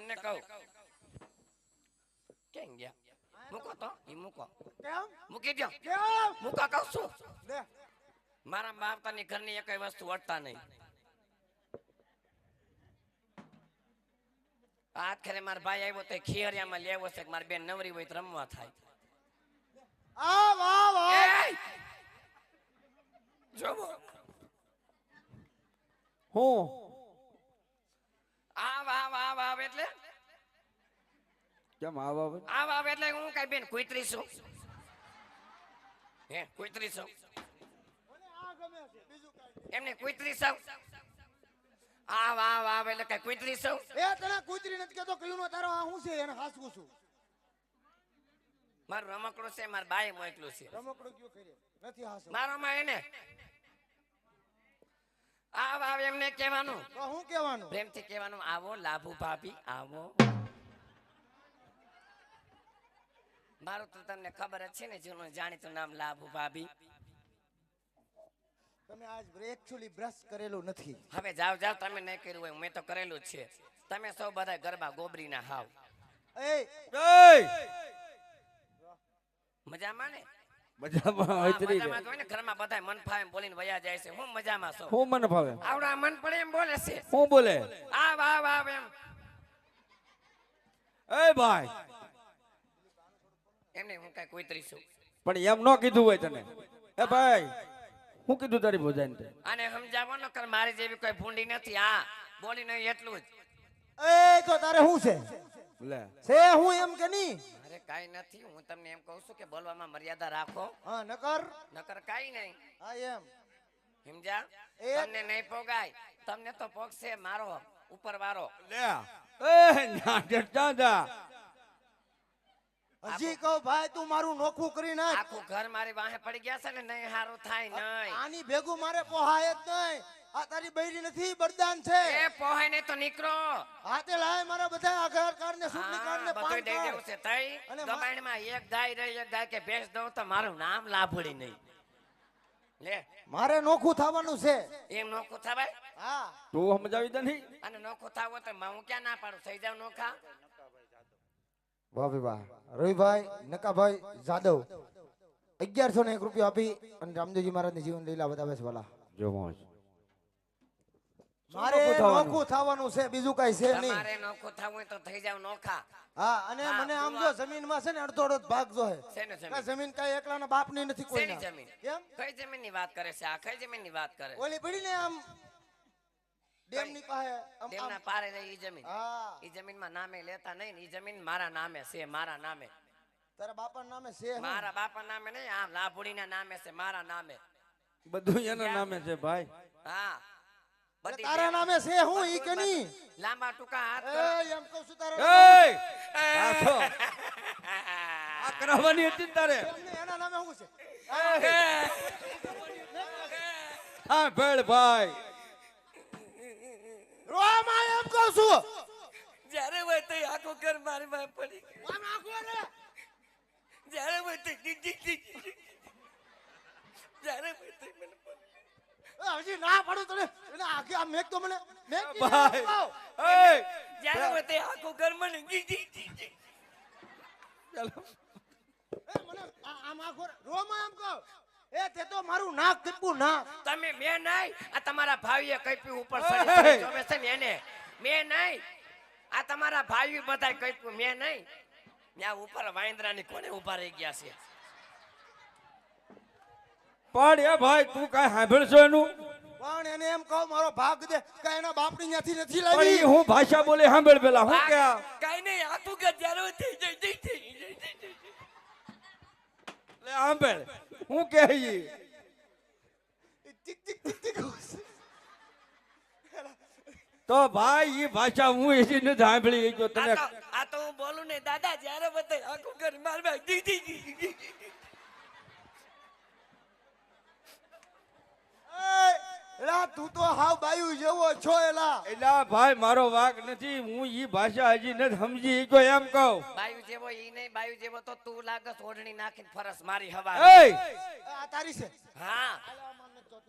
તમને કહું. કેમ ગયા? મૂકો તો ઈ મૂકો. કેમ? મૂકી દો કેમ? મૂકો કહું છું. મારા બાપતાની ઘરની એકય વસ્તુ અડતા નહીં. આખરે મારા ભાઈ આવ્યો તો ખીહરિયામાં લેવો છે કે મારી બેન નવરી હોય તો રમવા થાય. જોવો. હું? આ વાવ વાવ વાવ એટલે? કેમ આવા આવે? આ વાવ એટલે હું કઈ બેન કુતરી છું. હે કુતરી છું. મને આ ગમે છે બીજું કાંઈ એમને કુતરી છું. આ વાવ વાવ એટલે કઈ કુતરી છું. એ તને કૂતરી નથી કેતો કયું નો તારો આ હું છે એને હાસવું છું. મારું રમકડું છે મારા બાએ મોકલું છે. રમકડું કયો કરે નથી હાસવું. મારો એને? આ વાવ એમને કહેવાનું. તો હું કહેવાનું? પ્રેમથી કહેવાનું આવો લાભુ ભાભી આવો. મારું તો તમને ખબર જ છે ને જૂનું જાણીતું નામ લાભુ ભાભી. તમે આજ એકચ્યુઅલી બ્રશ કરેલું નથી. હવે જાવ જાવ તમે નહીં કર્યું હોય મેં તો કરેલું જ છે. તમે સૌ બધા ગરબા ગોબરીના હાવ. એ! એય! મજામાં ને? મજામાં હોય હૈતરી છે. મજામાં તો ને ઘરમાં બધાય મન ફાવે એમ બોલીને વયા જાય છે. હું મજામાં છું. હું મન ફાવે? આવડા મન પડે એમ બોલે છે. હું બોલે? આ વાહ વાહ એમ. એ ભાઈ. એમને હું કઈ કોઈતરી છું. પણ એમ ન કીધું હોય તને. એ ભાઈ હું કીધું તારી ભોજાઈને તે? અને સમજાવો ન કર મારી જેવી કોઈ ભૂંડી નથી. આ બોલી નહીં એટલું જ. એ તો તારે શું છે? લે. છે હું એમ કે નહીં? અરે કાઈ નથી હું તમને એમ કહું છું કે બોલવામાં મર્યાદા રાખો. હા નકર? નકર કાઈ નહીં. હા એમ. સમજા તમને નહીં પોગાય. તમને તો પોગશે મારો ઉપર વાળો લે. એ ના જા. હજી કહો ભાઈ તું મારું નોખું કરી નાખ. આખું ઘર મારી વાહે પડી ગયા છે ને નહીં હારું થાય નહીં. આની ભેગું મારે પોહાય જ નહીં. આ તારી બૈરી નથી બરદાન છે. એ પોહાય ને તો નીકળો. હાથે લાય મારા બધા આધાર કાર્ડ ને ચૂંટણી કાર્ડ ને પાન દઈ દેવું છે તઈ અને માં એક ગાય રહી એક ગાય કે ભેંસ દઉં તો મારું નામ લાભડી નહીં. લે. મારે નોખું થવાનું છે. એમ નોખું થવાય? હા. તું સમજાવી દે નહીં. અને નોખું થાવ તો હું ક્યાં ના પાડું? થઈ જાવ નોખા? વાહ ભાઈ વાહ. રવિભાઈ નકાભાઈ જાદવ. અગિયારસો ને એક રૂપિયા આપી અને રામદેવજી મહારાજની જીવન લીલા બતાવે છે ભલા. જો મોજ. મારે નોખું થવાનું? છે બીજું કઈ છે નહીં. મારે નોખું થવું હોય તો થઈ જાવ નોખા. હા અને મને આમ જો જમીનમાં છે ને અડધો અડધો ભાગ જો હે. જમીન? કાંઈ જમીન કઈ એકલાના બાપની નથી કોઈ જમીન? કેમ? કઈ જમીનની વાત કરે છે? આ કઈ જમીનની વાત કરે ઓલી પડી ને આમ ડેમની પાસે આમ- તેમના આમ પારે રહી ઈ જમીન. હા. ઈ જમીનમાં નામે લેતા નહીં ને ઈ જમીન મારા નામે છે મારા નામે. તારા બાપા નામે છે મારા બાપા નામે નહીં આમ લાભુડી ના નામે છે મારા નામે. બધું એના નામે છે ભાઈ. હા. તારા નામે છે હું ઈ કે નહીં? લાંબા ટૂંકા હાથ. એ એમ કહું છું તારા એ તો આ કરાવવાની હતી તારે? એમને એના નામે હું છે? હા ભેળ ભાઈ. રોમાં એમ કહું છું. જ્યારે હોય તો આખું ઘર મારી માં પડી ગયું. આમ આખું રે. જ્યારે હોય તો. જ્યારે હોય તો મને હજી ના પાડું તને. એને આખી આ મેક તો મને મેક ભાઈ એ જ્યારે હોય આખો ઘર મને જી જી ટીક. ચાલો. એ મને આમ આખો. રોમાં એમ કહું. એ તે તો મારું નાક કીપું ના તમે મેં નહીં આ તમારા ભાવીએ કઈપ્યું ઉપર! ચડી જોવે છે ને એને. મેં નહીં આ તમારા ભાવી બધાય કઈપ્યું મેં નહીં. ત્યાં ઉપર વાંદરાની કોને ઊભા રહી ગયા છે? પણ એ ભાઈ તું કાંઈ સાંભળશો એનું પણ એને એમ કહો મારો ભાગ દે કે એના બાપની ત્યાંથી નથી લાવી હું ભાષા બોલે સાંભળ પેલા હું કે આ? કઈ નહીં આખું કે જ્યારે થઈ જઈ જઈ જાય. લે સાંભળ હું કે ઈ? ટીક ટીક ટીક ટીક તો ભાઈ ઈ ભાષા હું એસી નથી સાંભળી ગયો જો આ તને તો આ તો હું બોલું ને દાદા જ્યારે બતાય આખું ઘર જી જી જી. એલા તું તો હાવ બાયુ જેવો છો એલા. એલા ભાઈ મારો વાક નથી. હું ઈ ભાષા હજી ન સમજી ગયો એમ કહું. બાયુ જેવો ઈ નહીં બાયુ જેવો તો તું લાગસ ઓઢણી નાખીને ફરસ મારી હવા એ! આ તારી છે? હા.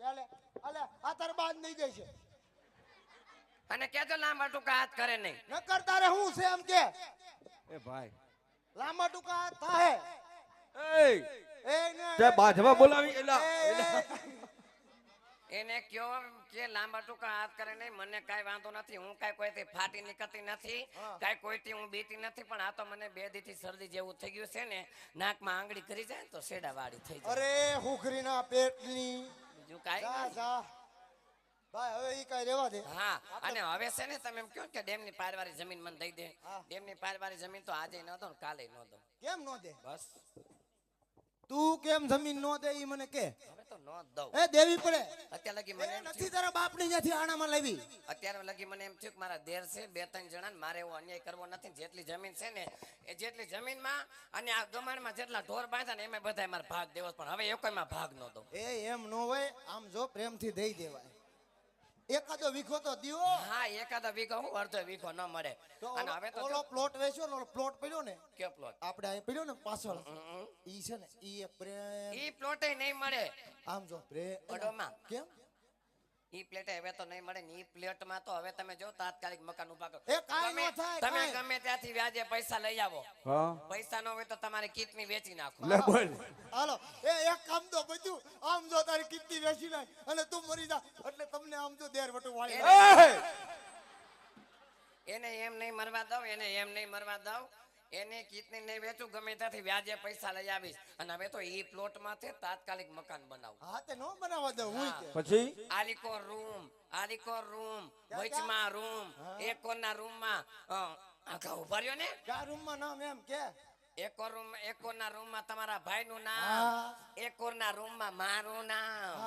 હાલે હાલે આ તાર બાદ નહીં જાય છે. અને કેજો લાંબા ટૂંકા હાથ કરે નહીં. નકર તારે હું છે એમ કે. એ ભાઈ. લાંબા ટૂંકા હાથ થાય એ! એ ને તે બાજવા બોલાવી એલા. એને કયો કે લાંબા ટૂંકા હાથ કરે નહીં મને કાંઈ વાંધો નથી હું કાંઈ કોઈથી ફાટી નીકળતી નથી. કાંઈ કોઈથી હું બીતી નથી પણ આ તો મને બે દીથી શરદી જેવું થઈ ગયું છે ને નાકમાં આંગળી કરી જાય ને તો શેડા વાળી થઈ જાય. અરે હુખરીના પેટની. બીજું કાંઈ જા. ભાઈ હવે ઈ કઈ રેવા દે. હા અને હવે છે ને તમે એમ કહો કે ડેમની પારવારી જમીન મને દઈ દે. ડેમની પારવારી જમીન તો આજે ન દો કાલે ન દો કેમ નો દે? બસ. તું કેમ જમીન નો દે ઈ મને કે. હવે તો નો દઉં. એ દેવી પડે. અત્યારે લગી મને એમ નથી તારા બાપની જ્યાંથી આણામાં લેવી. અત્યારે લગી મને એમ થયું કે મારા દેર છે બે ત્રણ જણા મારે એવો અન્યાય કરવો નથી. જેટલી જમીન છે ને એ જેટલી જમીનમાં અને આ ગમાણમાં જેટલા ઢોર બાંધ્યા ને એમાં બધા મારે ભાગ દેવો પણ હવે એકોયમાં ભાગ નો દઉં. એ એમ નો હોય આમ જો પ્રેમથી દઈ દેવાય. એકાદો વીઘો તો દિયો હા એકાદો વીઘો હું અડધો વીઘો ન મળે. તો અને હવે તો ઓલો પ્લોટ વેચ્યો ને ઓલો પ્લોટ પડ્યો ને કે પ્લોટ આપણે અહીં પડ્યો ને પાછળ. ઈ છે ને ઈ પ્રેમ. ઈ પ્લોટે નહીં મળે. આમ જો પ્રેમ. કેમ? ઈ પ્લેટે હવે તો નહીં મળે ને ઈ પ્લેટમાં તો હવે તમે જો તાત્કાલિક મકાન ઊભા કરો. એ કાંઈ ન થાય, તમે ગમે ત્યાંથી વ્યાજે પૈસા લઈ આવો. હા. પૈસા ન હોય તો તમારે કિડની વેચી નાખો. લે બોલ. હાલો એ એક કામ તો બધું. આમ જો તારી કિડની વેચી નાખ અને તું મરી જા. એટલે તમને આમ જો દેર વટુ વાળી એને એમ નહીં મરવા દઉં એને એમ નહીં મરવા દઉં. એને કિડની ને વેચું ગમે ત્યાંથી વ્યાજે પૈસા લઈ આવીશ. અને હવે તો ઈ પ્લોટમાંથી તાત્કાલિક મકાન બનાવું. હા તે નો બનાવવા દઉં હું પછી? આલિકો રૂમ આલિકો રૂમ વચમાં રૂમ એક કોરના રૂમમાં આખા ઊભા રહ્યો ને? કા રૂમમાં નામ એમ કે? એક રૂમ એક રૂમમાં તમારા ભાઈનું નામ હા. એક કોરના રૂમમાં મારું નામ.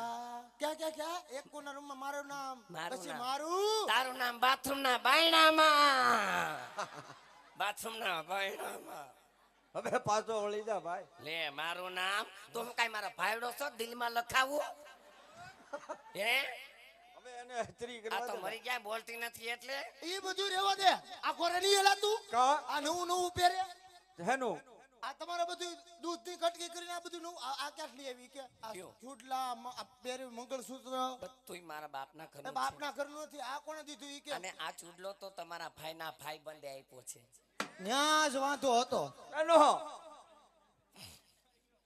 ક્યાં ક્યાં ક્યાં? એક કોના રૂમમાં મારું નામ. મારું પછી નામ. મારું? તારું નામ બાથરૂમના બાયણામાં. બાથરૂમના બાયણામાં હવે પાછો વળી જા ભાઈ. લે મારું નામ? તો હું કાંઈ મારા ભાઈડો છો? દિલમાં લખાવું? હે? હવે એને હતરી આ તો મરી ગયા બોલતી નથી એટલે? એ બધું રહેવા દે. આ કોરે નહીં હેલાતું? કા? આ નવું નવું પહેરે? હેનું? આ તમારે બધું દૂધની કટકી કરીને આ બધું નવું આ આ લઈ આવી કે? આ કયું? ચૂડલા મ- આ પહેર્યું મંગળસૂત્ર. બધું મારા બાપના ઘર ઘરનું. બાપના ઘરનું નથી. આ કોણે દીધું ઈ કે? અને આ ચૂડલો તો તમારા ભાઈના ભાઈ બંધે આપ્યો છે. ન્યા જ વાંધો હતો. એનો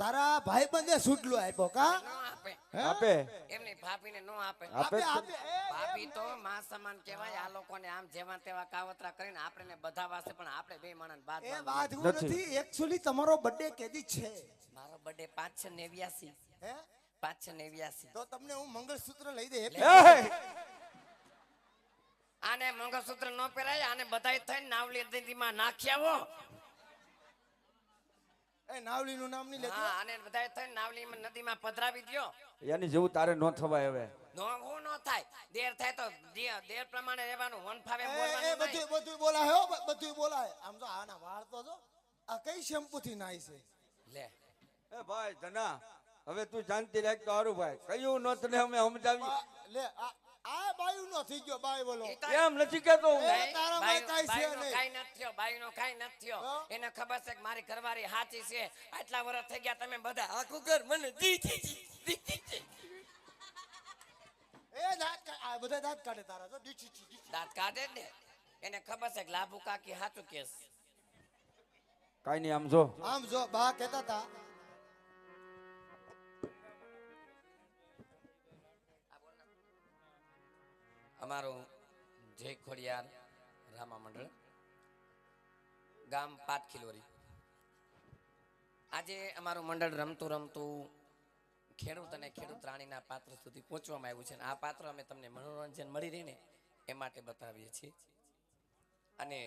તારા ભાઈ બંધે સુટલો આપ્યો કા? આપે. એમની ભાભીને નો આપે. આપે ભાભી તો માં સમાન કહેવાય આ લોકોને આમ જેવા તેવા કાવતરા કરીને આપણે બધા વાસે પણ આપણે બે માણસ બાદ એ વાત નથી. એક્ચ્યુઅલી તમારો બર્થડે કેદી છે? મારો બર્થડે પાંચ છ નેવ્યાસી. હે? પાંચ છ નેવ્યાસી. તો તમને હું મંગળસૂત્ર લઈ દે આને મંગળસૂત્ર ન પહેરાય આને બધાય થઈને નાવલી નદીમાં નાખી આવો એ નાવલીનું નામ નહીં લેતું હા. આને બધાય થઈને નાવલી નદીમાં પધરાવી દ્યો. એની જેવું તારે ન થવાય હવે. નો હું ન થાય. દેર થાય તો દેર પ્રમાણે રહેવાનું વન ફાવે એ, એ બધું બધું બોલાય હો બધું બોલાય. આમ તો આના વાળ તો જો આ કઈ શેમ્પુ થી નાય છે? લે. એ ભાઈ ધના હવે તું જાણતી રાખ તો હારું ભાઈ. કયું નથી અમે સમજાવી લે આ આ બાયું નો થઈ ગયો બાય બોલો. એમ નથી કેતો હું. એ, બાઈ- તારામાં છે નહીં. કાંઈ નથી થયો, બાઈનો કાંઈ નથી થયો. એને ખબર છે કે મારી ઘરવાળી હાચી છે. આટલા વર્ષ થઈ ગયા તમે બધા આખું ઘર મને દી દી દી, દી દી દી. એ દાંત આ બધા દાંત કાઢે તારા જો ડીચી ડી, દાંત કાઢે ને? એને ખબર છે કે લાભુ કાકી હાચું કેસ. કાઈ નહીં આમ જો. આમ જો બા કહેતા હતા અમારું જય ખોડિયાર રામા મંડળ, ગામ પાત ખિલોરી આજે અમારું મંડળ રમતું રમતું ખેડૂત અને ખેડૂત રાણીના પાત્ર સુધી પહોંચવામાં આવ્યું છે આ પાત્ર અમે તમને મનોરંજન મળી રહીને એ માટે બતાવીએ છીએ. અને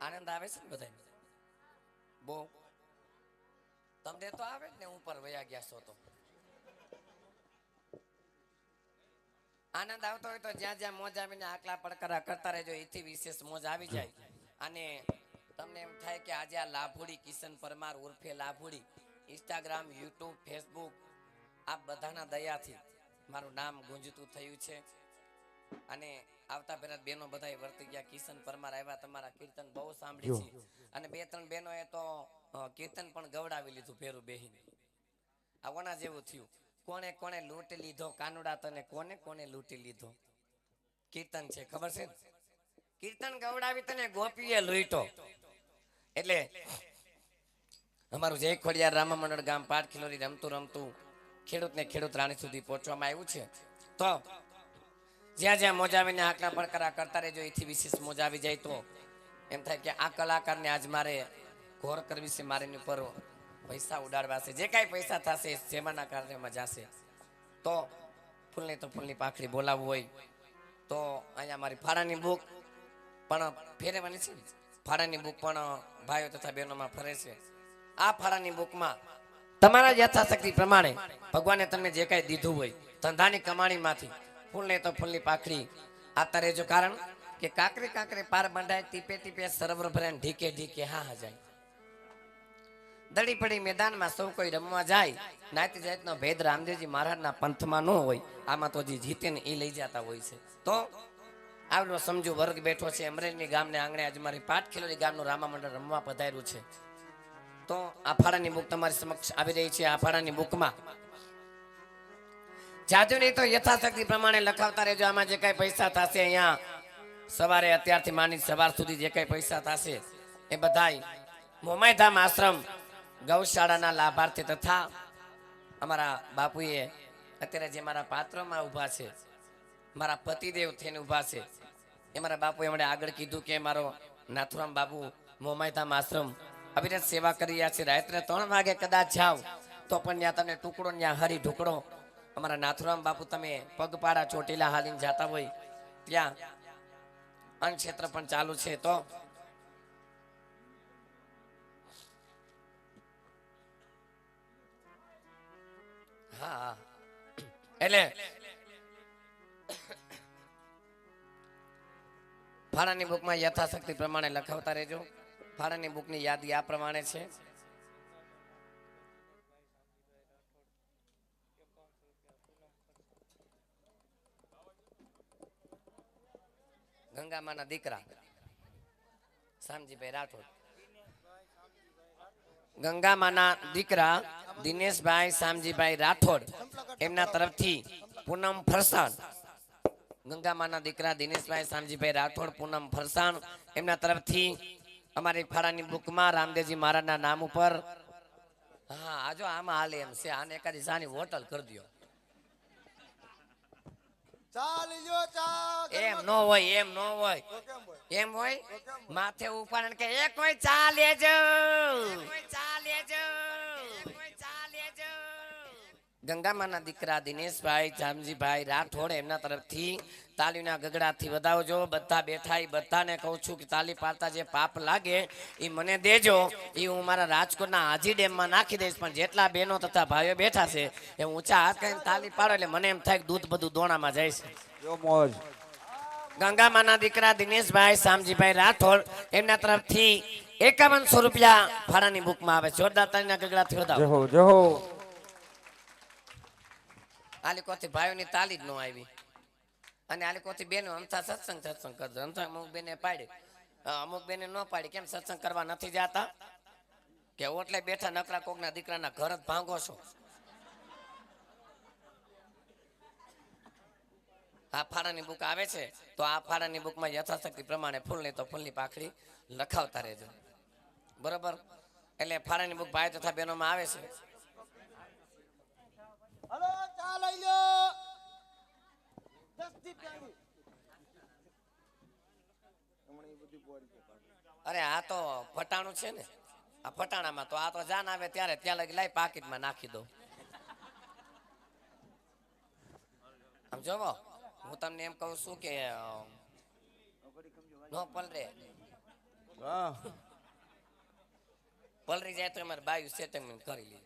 આનંદ આવે છે ને બધાને? બહુ. તમને તો આવે ને ઉપર વયા ગયા છો તો. આનંદ આવતો હોય તો જ્યાં જ્યાં મોજ આવીને આકલા પડકારા કરતા રહેજો. એથી વિશેષ મોજ આવી જાય. અને તમને એમ થાય કે આજે આ લાભુડી કિશન પરમાર ઉર્ફે લાભુડી. ઇન્સ્ટાગ્રામ યુટ્યુબ ફેસબુક આ બધાના દયાથી મારું નામ ગુંજતું થયું છે. અને આવતા પહેલા બેનો બધા વર્તી ગયા. કિશન પરમાર આવ્યા તમારા કીર્તન બહુ સાંભળી છે. અને બે ત્રણ બહેનો એ તો કીર્તન પણ ગવડાવી લીધું ફેરું બેહીને. આ કોના જેવું થયું. કોણે કોણે લૂંટી લીધો? કાનુડા તને કોને કોને લૂંટી લીધો? કીર્તન છે, ખબર છે? કીર્તન ગવડાવી તને ગોપીએ લૂંટો એટલે અમારું જય ખોડિયાર રામા મંડળ ગામ પાઠ ખિલોરી રમતું રમતું ખેડૂત ને ખેડૂત રાણી સુધી પહોંચવામાં આવ્યું છે. તો જ્યાં જ્યાં મોજાવીને આકડા પડકારા કરતા રહેજો, એથી વિશેષ મોજા આવી જાય તો એમ થાય કે આ કલાકારને આજ મારે ઘોર કરવી છે મારે ઉપર પૈસા ઉડાડવા છે. જે કાંઈ પૈસા થશે સેવાના કાર્યમાં જશે તો ફૂલની તો ફૂલની પાખડી બોલાવવું હોય. તો અહીંયા મારી ફાળાની બુક પણ ફેરવવાની છે. ફાળાની બુક પણ ભાઈઓ તથા બહેનોમાં ફરે છે. આ ફાળાની બુકમાં તમારા યથાશક્તિ પ્રમાણે ભગવાને તમને જે કાંઈ દીધું હોય, ધંધાની કમાણીમાંથી ફૂલને તો ફૂલની પાખડી આપતા રહેજો. કારણ કે કાકરે કાંકરે પાર બંધાય, ટીપે ટીપે સરોવર ભરાય ઢીકે ઢીકે હા હા જાય. દડી પડી મેદાનમાં સૌ કોઈ રમવા જાય, નાતી જાતનો ભેદ રામદેવજી મહારાજના પંથમાં ન હોય, આમાં તો જે જીતે એ લઈ જતા હોય છે. તો આવડો સમજુ વર્ગ બેઠો છે, અમરેલીની ગામને આંગણે આજે મારી પાટ ગામનું રામા રમવા પધાર્યું છે. તો આ ફાળાની બુક તમારી સમક્ષ આવી રહી છે આ ફાળાની બુકમાં. જાજુ નહીં તો યથાશક્તિ પ્રમાણે લખાવતા રહેજો, આમાં જે કાંઈ પૈસા થશે અહીંયા, સવારે અત્યારથી માની સવાર સુધી જે કાંઈ પૈસા થશે, એ બધાય મોમાયધામ આશ્રમ ગૌશાળાના લાભાર્થી તથા અમારા બાપુએ અત્યારે જે મારા પાત્રમાં ઊભા છે, મારા પતિદેવ થઈને ઊભા છે, એ મારા બાપુએ એમણે આગળ કીધું કે મારો નાથુરામ બાપુ મોમાયધામ આશ્રમ અભિનંદ સેવા કરી રહ્યા છે. રાત્રે ત્રણ વાગે કદાચ જાઓ તો પણ ત્યાં તમને ટુકડો, ત્યાં હરી ઢુકડો અમારા નાથુરામ બાપુ તમે પગપાળા ચોટીલા હાલીને જતા હોય, ત્યાં અન્ન ક્ષેત્ર પણ ચાલુ છે. તો હા. એટલે ફાળાની બુકમાં યથાશક્તિ પ્રમાણે લખાવતા રહેજો ફાળાની બુકની યાદી આ પ્રમાણે છે ગંગામાના દીકરા, શામજીભાઈ રાઠોડ ગંગામાના દીકરા દિનેશભાઈ શામજીભાઈ રાઠોડ એમના તરફથી પૂનમ ફરસાણ. ગંગામાના દીકરા દિનેશભાઈ શામજીભાઈ રાઠોડ પૂનમ ફરસાણ એમના તરફથી અમારી ફાળાની બુકમાં રામદેવજી મહારાજના નામ ઉપર. હા આજો આમાં હાલે એમ છે. આને એકાદી સાની હોટલ કરી દો એમ નો હોય એમ નો હોય. એમ હોય? માથે ઉપાડ કે એ કોઈ ચા લેજો કોઈ ચા લેજો ગંગામાના દીકરા દિનેશભાઈ જામજીભાઈ રાઠોડ એમના તરફથી તાલીના ગગડાથી વધાવજો. બધા બેઠા એ બધાને કહું છું કે તાલી પાડતા જે પાપ લાગે એ મને દેજો. એ હું મારા રાજકોટના હાજી ડેમમાં નાખી દઈશ પણ જેટલા બહેનો તથા ભાઈઓ બેઠા છે એ ઊંચા હાથ કરીને તાલી પાડો એટલે મને એમ થાય કે દૂધ બધું દોણામાં જાય છે. જો મોજ. ગંગામાના દીકરા દિનેશભાઈ શામજીભાઈ રાઠોડ એમના તરફથી એકાવનસો રૂપિયા ભાડાની બુકમાં આવે જોરદાર તાલીના ગગડાથી વધાવો. જહો જહો. આલિકોથી ભાઈઓની તાલી જ ન આવી. અને આલિકોથી બેનો અમથા સત્સંગ સત્સંગ કરજો. અમથા અમુક બેને પાડી. અમુક બેને ન પાડી. કેમ સત્સંગ કરવા નથી જાતા? કે ઓટલે બેઠા નકરા કોકના દીકરાના ઘર જ ભાંગો છો. આ ફાળાની બુક આવે છે? તો આ ફાળાની બુકમાં યથાશક્તિ પ્રમાણે ફૂલની તો ફૂલની પાખડી લખાવતા રહેજો. બરોબર? એટલે ફાળાની બુક ભાઈ તથા બહેનોમાં આવે છે હલો ચા લઈ લો દસથી પ્યાલી. અરે આ તો ફટાણું છે ને. આ ફટાણામાં તો આ તો જાન આવે ત્યારે ત્યાં લગી લાઈ પાકીટમાં નાખી દો આમ જોવો હું તમને એમ કહું છું કે નો પલરે. પલરી જાય તો અમારે બાયુ સેટિંગમેન્ટ કરી લીધું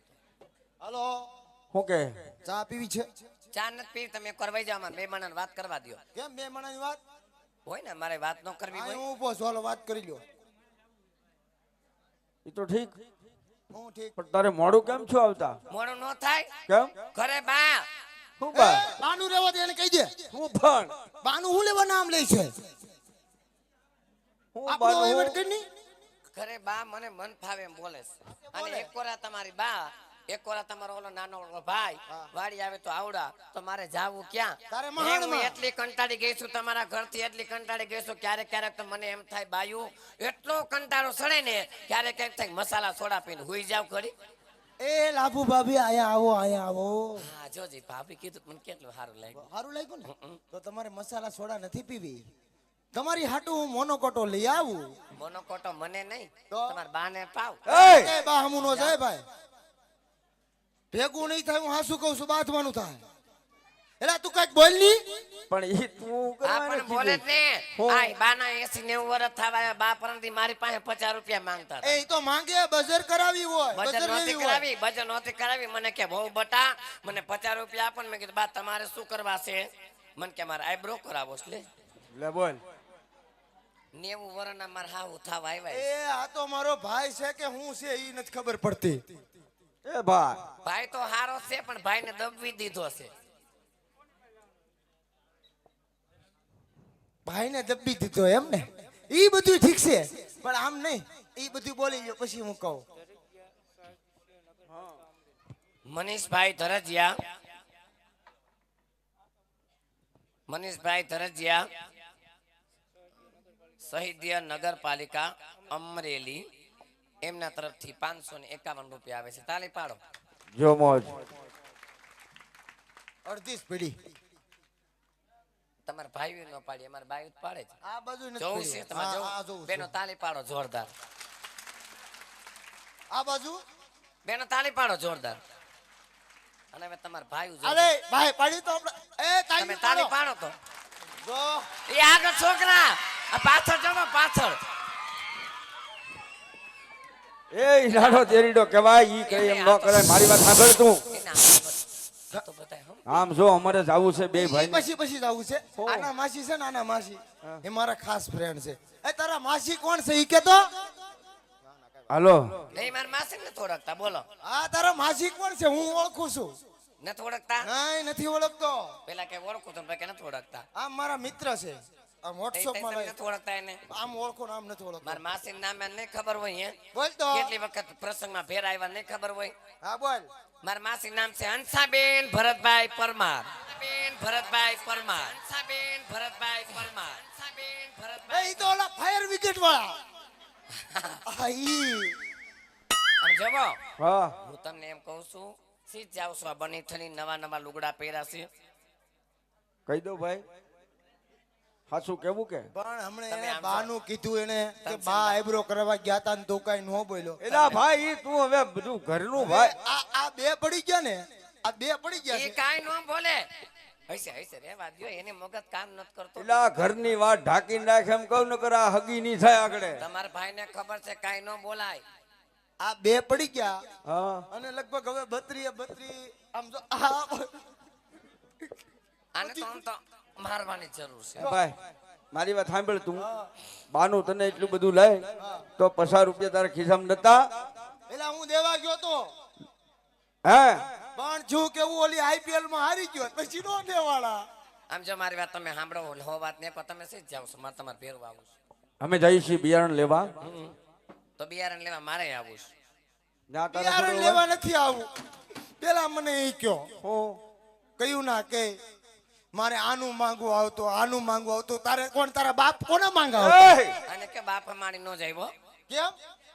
હલો. શું કે? ચા પીવી છે? ચા નથી પી તમે કરવાઈ જાઓ અમારે મહેમાનોને વાત કરવા દો કેમ બે માણસની વાત? હોય ને મારે વાત ન કરવી હોય. હું ઊભો છું. વાત કરી લ્યો. એ તો ઠીક. હું ઠીક. પણ તારે મોડું કેમ છો આવતા? મોડું ન થાય? કેમ? ઘરે બા. હું બા? બાનું રહેવા દે એને કહી દે. હું પણ. બાનું હું લેવા નામ લે છે? હું બાનું વહીવટ કરી ઘરે બા મને મન ફાવે એમ બોલે છે. અને એક કોરા તમારી બા એક તમારો ઓલો નાનો ઓલો ભાઈ વાડી આવે તો આવડા તો મારે જાવું ક્યાં? તારે મહાણમાં. એટલી કંટાળી ગઈ છું તમારા ઘરથી એટલી કંટાળી ગઈ છું ક્યારેક ક્યારેક તો મને એમ થાય બાયું એટલો કંટાળો સડે ને ક્યારેક ક્યારેક થાય મસાલા સોડા પીને હુઈ જાવ ખરી. એ લાભુ ભાભી આયા આવો આયા આવો. હા જોજી ભાભી કીધું મને કેટલું સારું લાગ્યું. સારું લાગ્યું ને? તો તમારે મસાલા સોડા નથી પીવી. તમારી હાટું હું મોનોકોટો લઈ આવું. મોનોકોટો મને નહીં તો? તમારા બાને પાવ. એય! એ બા હમુનો જાય ભાઈ. ભેગું નહીં થાય હું હાસું કહું છું બાથવાનું થાય. એટલે તું કંઈક બોલની પણ ઈ તું પણ બોલે ને હું? આ બાના એસી નેવું વર્ષ થવા બા પરમથી મારી પાસે પચાસ રૂપિયા માંગતા એ તો માંગે બજર કરાવી હોય બજર હોય. કરાવી બજર નહોતી કરાવી. મને કે બહુ બટા મને પચાસ રૂપિયા આપો મેં કીધું બા તમારે શું કરવા છે? મને કે મારે આઈબ્રો કરાવો છે લે. લે બોલ. નેવું વર્ષના મારા હાવ થવા આવ્યા એ આ તો મારો ભાઈ છે કે હું છે ઈ નથી ખબર પડતી. એ ભાઈ. ભાઈ તો હારો છે પણ ભાઈને દબવી દીધો છે. ભાઈને દબી દીધો એમ ને? ઈ બધું ઠીક છે પણ આમ નહીં. ઈ બધું બોલી ગયો પછી હું કહું. મનીષભાઈ ધરજિયા. મનીષભાઈ ધરજિયા. શહીદિયા નગરપાલિકા અમરેલી. એમના તરફથી પાંચસો ને એકાવન રૂપિયા આવે છે. તાલી પાડો. જો મોજ. અડધી સ્પીડી. તમારા ભાઈઓ નો પાડી અમારા જ પાડે છે. આ બાજુ જોવું છે તમારે જોવું બેનો. તાલી પાડો જોરદાર. આ બાજુ? બેનો તાલી પાડો જોરદાર. અને હવે તમારા ભાઈઓ અરે ભાઈ પાડી તો એ તાલી પાડો. પાડો તો. જો. એ આગળ છોકરા. આ પાછળ જમો પાછળ. એ નાનો તેરીડો કહેવાય ઈ કહે એમ ન કરે મારી વાત સાંભળ તું. આમ જો અમારે જવું છે બે ભાઈ પછી પછી જવું છે. આના માસી છે ને આના માસી. એ મારા ખાસ ફ્રેન્ડ છે. એ તારા માસી કોણ છે ઈ કે તો હાલો. નહીં મારા માસી ને ઓળખતા બોલો. આ તારા માસી કોણ છે હું ઓળખું છું. નથી ઓળખતા? નહીં નથી ઓળખતો. પેલા કે ઓળખું તો કે નથી ઓળખતા. આ મારા મિત્ર છે. આમ તઈ- માં લઈ- નથી ઓળખતા એને? આમ ઓળખો ને નથી ઓળખતો. મારા માસી નામ એને નહીં ખબર હોય હે? બોલ તો. કેટલી વખત પ્રસંગમાં ભેર આવ્યા નહીં ખબર હોય? હા બોલ. મારા માસી નામ છે હંસાબેન ભરતભાઈ પરમાર. બેન ભરતભાઈ પરમાર. હંસાબેન ભરતભાઈ પરમાર. હંસાબેન ભરતભાઈ તો ઓલા ફાયર વિકેટ વાળા. આ આમ જવો હા. હું તમને એમ કહું છું સીધ જાવ છો આ બની ઠણી નવા નવા લુગડા પહેર્યા છે. કહી દો ભાઈ. હાચું કેવું કે? પણ હમણે બાનું કીધું એને કે બા આઈબ્રો કરવા ગયા તા ને તું કઈ નો બોલ્યો. એલા ભાઈ તું હવે બધું ઘરનું ભાઈ. આ આ બે પડી ગયા ને આ બે પડી ગયા એ છે. કાઈ ન બોલે. હશે હશે રેવા દ્યો એને મગજ કામ નથી કરતો. એલા ઘરની વાત ઢાંકી રાખ એમ કહું ન કરા હગી નહીં થાય આગળ. તમારા ભાઈને ખબર છે કાઈ નો બોલાય. આ બે પડી ગયા હા. અને લગભગ હવે બત્રી બત્રી આમ જો આ આને આમ તો મારવાની જરૂર છે. ભાઈ મારી વાત સાંભળ તું. બાનું તને એટલું બધું લાય તો પચાસ રૂપિયા તારા ખિસ્સામાં નતા? પેલા હું દેવા ગયો તો. હે? પણ છું કેવું ઓલી આઈપીએલમાં હારી ગયો પછી નો દેવાળા. આમ જો મારી વાત તમે સાંભળો હો વાત ને પણ તમે સીધ જાવ છો? મારે તમારે ભેરવા આવું છું. અમે જઈએ છીએ બિયારણ લેવા. તો બિયારણ લેવા મારે આવું છું. ના તારા બિયારણ લેવા નથી આવું પેલા મને એ કયો. કયું ના કે. મારે આનું માંગવું આવતું આનું માંગવું આવતું. તારે કોણ તારા બાપ કોને માંગા હું. એય! અને કે બાપ મારી નો જાય હો. કેમ?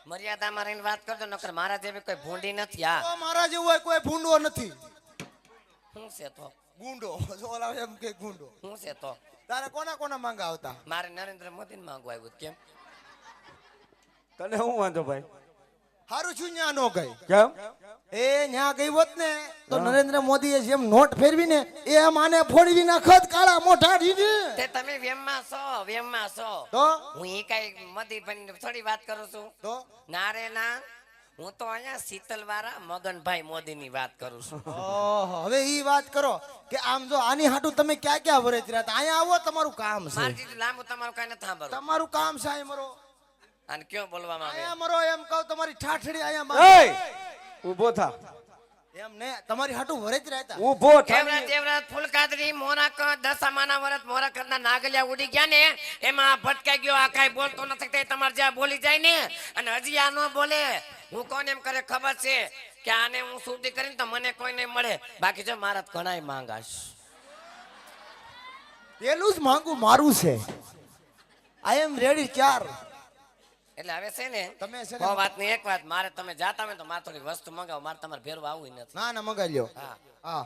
મર્યાદામાં રહીને વાત કરજો નકર મારા જેવી કોઈ ભૂંડી નથી આ મારા જેવું હોય કોઈ ભૂંડો નથી. શું છે તો? ગુંડો ઓલા એમ કે ગુંડો. શું છે તો? તારે કોના કોના માંગા આવતા? મારે નરેન્દ્ર મોદી ને માંગવા આવ્યું કેમ? તને શું વાંધો ભાઈ? હારું છું ન્યા નો ગઈ. કેમ? એ ન્યા ગઈ હોત ને તો નરેન્દ્ર મોદીએ જેમ નોટ ફેરવી ને એ આને ફોડવી નાખત કાળા મોઢા દીધી. તે તમે વેમમાં છો વેમમાં છો. તો? હું એ કઈ મધી બની થોડી વાત કરું છું. તો? નારે ના હું તો અહીંયા શીતલવાળા મગનભાઈ મોદીની વાત કરું છું. હવે ઈ વાત કરો કે આમ જો આની હાટું તમે ક્યાં ક્યાં વરેજ રહ્યા અહીંયા આવો તમારું કામ છે. લાંબુ તમારું કઈ નથી સાંભળવું. તમારું કામ છે મરો. અને કયો બોલવામાં આવે? મરો એમ કહું તમારી ઠાઠડી આયા બાંધો. એય! ઊભો થા. એમ ને તમારી હાટું જ રહેતા ઊભો થા. કેવડા દેવરાજ ફૂલકાદરી મોરાક દશામાના વરત મોરાકરના નાગલિયા ઉડી ગયા ને એમાં ભટકાઈ ગયો આ કાઈ બોલતો નથી તે તમારે જ્યાં બોલી જાય ને અને હજી આ ન બોલે. હું કોને એમ કરે ખબર છે કે આને હું સુધી કરીને તો મને કોઈ નહીં મળે. બાકી જો મારા તો ઘણાય માંગાશ. પેલું જ માંગુ મારું છે. આઈ એમ રેડી ચાર. એટલે હવે છે ને તમે છે ને- વાતની એક વાત મારે તમે જાતા હોય ને તો મારે થોડી વસ્તુ મંગાવો મારે તમારે ભેરવા આવું નથી. ના ના મંગાવી લ્યો. હા. હા.